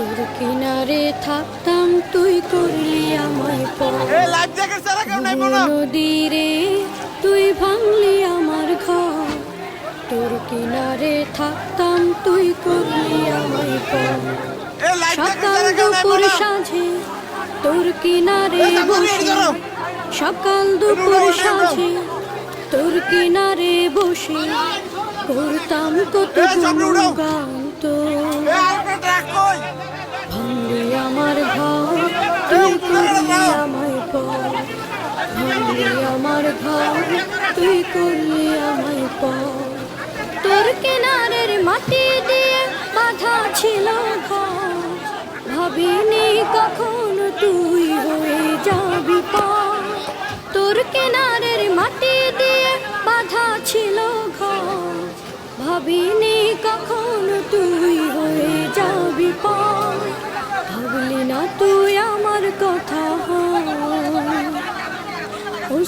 তোর কিনারে থাকতাম তুই করলি আমায় নদীরে তুই ভাঙলি আমার ঘর। তোর কিনারে থাকতাম তুই করলি আমায় সকাল দুপুর সাঁঝে তোর কিনারে বসে। সকাল দুপুর। সাঁঝে তোর কিনারে বসে। করতাম কত এই ভাঙলি আমার ঘর, তুই করলি আমায় পর। তোর কিনারের মাটি দিয়ে বাধা ছিল ভাবিনি কখন তুই হয়ে যাবি পর। তোর কিনারের মাটি দিয়ে বাধা ছিল ভাবিনি কখন তুই হয়ে যাবি পর।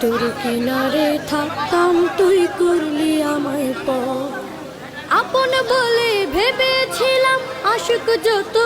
তোর কিনারে থাকতাম তুই করলি আমায় পর আপন বলে ভেবেছিলাম আশুক যত